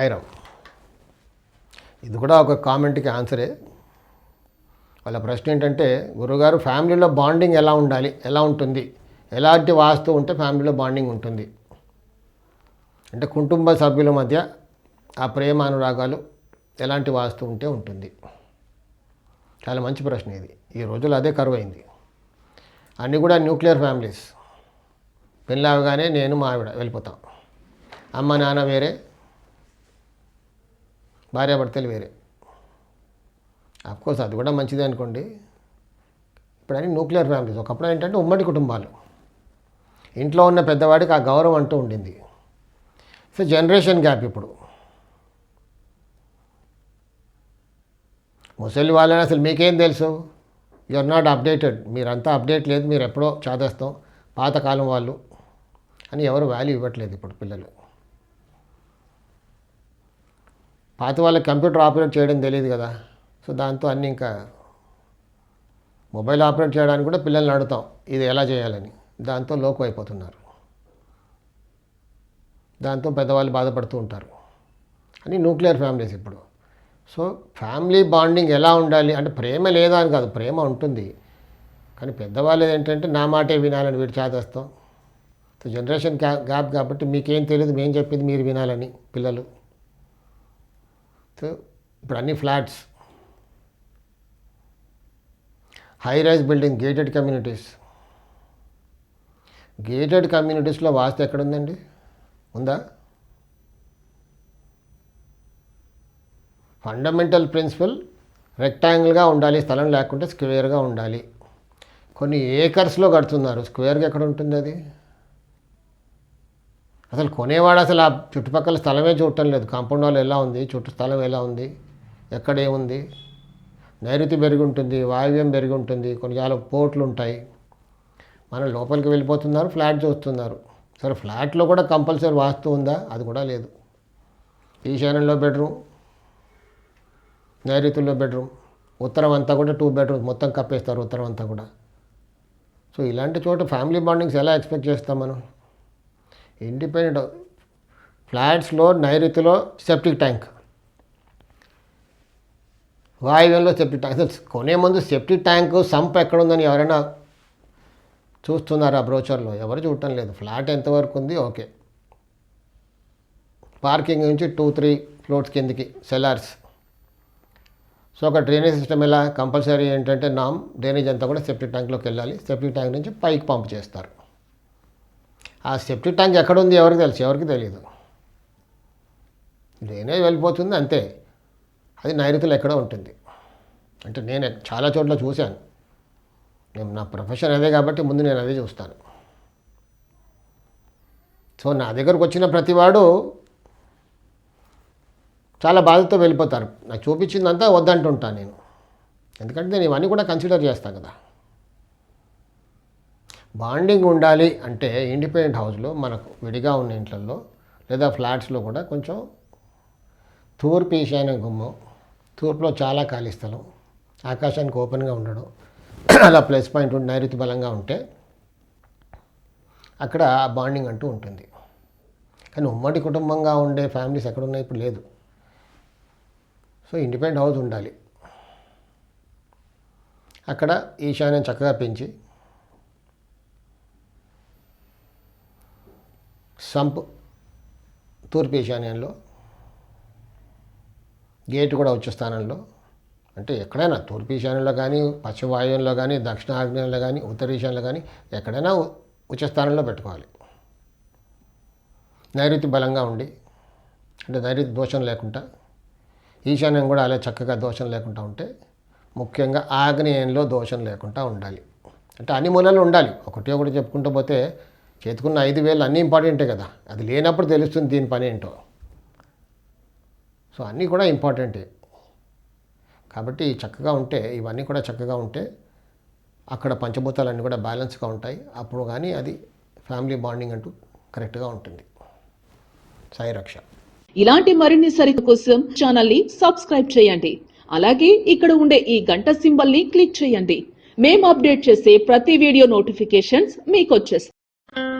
సాయిరామ్ ఇది కూడా ఒక కామెంట్కి ఆన్సరే. వాళ్ళ ప్రశ్న ఏంటంటే గురుగారు ఫ్యామిలీలో బాండింగ్ ఎలా ఉండాలి? ఎలా ఉంటుంది? ఎలాంటి వాస్తు ఉంటే ఫ్యామిలీలో బాండింగ్ ఉంటుంది? అంటే కుటుంబ సభ్యుల మధ్య ఆ ప్రేమ అనురాగాలు ఎలాంటి వాస్తు ఉంటే ఉంటుంది? చాలా మంచి ప్రశ్న ఇది. ఈ రోజుల్లో అదే కరువు అయింది. అన్నీ కూడా న్యూక్లియర్ ఫ్యామిలీస్. పెళ్ళి అవగానే నేను మా ఆవిడ వెళ్ళిపోతాం. అమ్మ నాన్న వేరే భార్యాభర్తలు వేరే. కోర్స్ అది కూడా మంచిదే అనుకోండి. ఇప్పుడు అన్ని న్యూక్లియర్ ఫ్యామిలీస్ ఒకప్పుడు ఏంటంటే ఉమ్మడి కుటుంబాలు. ఇంట్లో ఉన్న పెద్దవాడికి ఆ గౌరవం అంటూ ఉండింది. సో జనరేషన్ గ్యాప్ ఇప్పుడు. ముసలి వాళ్ళని అసలు మీకేం తెలుసు? ఆర్ నాట్ అప్డేటెడ్ మీరంతా అప్డేట్ లేదు. మీరు ఎప్పుడో చాదేస్తాం. పాతకాలం వాళ్ళు. అని ఎవరు వాల్యూ ఇవ్వట్లేదు ఇప్పుడు పిల్లలు. పాత వాళ్ళకి కంప్యూటర్ ఆపరేట్ చేయడం తెలియదు కదా. సో దాంతో అన్నీ ఇంకా మొబైల్ ఆపరేట్ చేయడానికి కూడా పిల్లల్ని అడుగుతాం ఇది ఎలా చేయాలని. దాంతో లోకు అయిపోతున్నారు. దాంతో పెద్దవాళ్ళు బాధపడుతూ ఉంటారు. అని న్యూక్లియర్ ఫ్యామిలీస్ ఇప్పుడు. సో ఫ్యామిలీ బాండింగ్ ఎలా ఉండాలి? అంటే ప్రేమ లేదా అని కాదు ప్రేమ ఉంటుంది. కానీ పెద్దవాళ్ళు ఏంటంటే నా మాటే వినాలని వీడు చేదేస్తాం సో జనరేషన్ గ్యాప్ కాబట్టి మీకేం తెలియదు మేము చెప్పింది మీరు వినాలని పిల్లలు. సో ఇప్పుడు అన్ని flats. High rise building gated communities gated కమ్యూనిటీస్లో vastu ఎక్కడుందండి? ఉందా? ఫండమెంటల్ ప్రిన్సిపల్ రెక్టాంగిల్గా ఉండాలి స్థలం లేకుంటే స్క్వేర్గా ఉండాలి. కొన్ని ఏకర్స్లో కడుతున్నారు. స్క్వేర్గా ఎక్కడ ఉంటుంది అది? అసలు కొనేవాడు అసలు ఆ చుట్టుపక్కల స్థలమే చూడటం లేదు. కాంపౌండ్ వాళ్ళు ఎలా ఉంది? చుట్టూ స్థలం ఎలా ఉంది? ఎక్కడేముంది నైరుతి పెరిగి ఉంటుంది వాయువ్యం పెరిగి ఉంటుంది కొన్ని చాలా పోర్ట్లు ఉంటాయి. మనం లోపలికి వెళ్ళిపోతున్నారు ఫ్లాట్ చూస్తున్నారు. సరే ఫ్లాట్లో కూడా కంపల్సరీ వాస్తు ఉందా? అది కూడా లేదు. ఈశాన్యంలో బెడ్రూమ్ నైరుతిలో బెడ్రూమ్ ఉత్తరం అంతా కూడా టూ బెడ్రూమ్ మొత్తం కప్పేస్తారు ఉత్తరం అంతా కూడా. సో ఇలాంటి చోట ఫ్యామిలీ బాండింగ్స్ ఎలా ఎక్స్పెక్ట్ చేస్తాం మనం? ఇండిపెండెంట్ ఫ్లాట్స్లో నైరుతిలో సెప్టిక్ ట్యాంక్. వాయువ్యంలో సెప్టిక్ ట్యాంక్. అసలు కొనే ముందు సెప్టిక్ ట్యాంక్ సంప్ ఎక్కడ ఉందని ఎవరైనా చూస్తున్నారు ఆ బ్రోచర్లో? ఎవరు చూడటం లేదు. ఫ్లాట్ ఎంతవరకు ఉంది? ఓకే. పార్కింగ్ నుంచి టూ త్రీ ఫ్లోర్స్ కిందికి సెలార్స్ సో ఒక డ్రైనేజ్ సిస్టమ్ ఎలా? కంపల్సరీ ఏంటంటే నామ్ డ్రైనేజ్ అంతా కూడా సెప్టిక్ ట్యాంక్లోకి వెళ్ళాలి. సెప్టిక్ ట్యాంక్ నుంచి పైకి పంప్ చేస్తారు. ఆ సెప్టిక్ ట్యాంక్ ఎక్కడ ఉంది ఎవరికి తెలుసు? ఎవరికి తెలియదు డ్రైనేజ్ వెళ్ళిపోతుంది అంతే. అది నైరుతులు ఎక్కడో ఉంటుంది. అంటే నేను చాలా చోట్ల చూశాను. నేను నా ప్రొఫెషన్ అదే కాబట్టి ముందు నేను అదే చూస్తాను. సో నా దగ్గరకు వచ్చిన ప్రతివాడు చాలా బాధతో వెళ్ళిపోతారు. నాకు చూపించిందంతా వద్దంటుంటాను నేను. ఎందుకంటే నేను ఇవన్నీ కూడా కన్సిడర్ చేస్తాను కదా. బాండింగ్ ఉండాలి అంటే ఇండిపెండెంట్ హౌస్లో మనకు విడిగా ఉన్న ఇంట్లలో లేదా ఫ్లాట్స్లో కూడా కొంచెం తూర్పు ఈశాన్య గుమ్మం తూర్పులో చాలా ఖాళీ స్థలం ఆకాశానికి ఓపెన్గా ఉండడం అలా ప్లస్ పాయింట్ ఉండి నైరుతి బలంగా ఉంటే అక్కడ బాండింగ్ అంటూ ఉంటుంది. కానీ ఉమ్మడి కుటుంబంగా ఉండే ఫ్యామిలీస్ ఎక్కడ ఉన్నాయి ఇప్పుడు లేదు. సో ఇండిపెండెంట్ హౌస్ ఉండాలి. అక్కడ ఈశాన్యం చక్కగా పెంచి సంప్ తూర్పు ఈశాన్యంలో గేట్ కూడా వచ్చే స్థానంలో. అంటే ఎక్కడైనా తూర్పు ఈశాన్యంలో కానీ పశ్చిమ కానీ దక్షిణ ఆగ్నేయంలో కానీ ఉత్తర ఈశాన్యంలో కానీ ఎక్కడైనా ఉ- ఉచ్చ స్థానంలో పెట్టుకోవాలి. నైరుతి బలంగా ఉండి అంటే నైరుతి దోషం లేకుండా ఈశాన్యం కూడా అలా చక్కగా దోషం లేకుండా ఉంటే ముఖ్యంగా ఆగ్నేయంలో దోషం లేకుండా ఉండాలి. అంటే అన్ని మూలలు ఉండాలి. ఒకటి ఒకటి చెప్పుకుంటూ పోతే చేతుకున్న ఐదు వేలు అన్నీ ఇంపార్టెంటే కదా. అది లేనప్పుడు తెలుస్తుంది దీని పని ఏంటో. సో అన్నీ కూడా ఇంపార్టెంటే. కాబట్టి చక్కగా ఉంటే ఇవన్నీ కూడా చక్కగా ఉంటే అక్కడ పంచభూతాలన్నీ కూడా బ్యాలెన్స్గా ఉంటాయి. అప్పుడు కానీ అది ఫ్యామిలీ బాండింగ్ అంటూ కరెక్ట్గా ఉంటుంది. సాయి రక్ష. ఇలాంటి మరిన్ని సరిక కోసం ఛానల్ని సబ్స్క్రైబ్ చేయండి. అలాగే ఇక్కడ ఉండే ఈ గంట సింబల్ని క్లిక్ చేయండి. మేము అప్డేట్ చేసే ప్రతి వీడియో నోటిఫికేషన్స్ మీకు వచ్చేస్తాయి Thank you.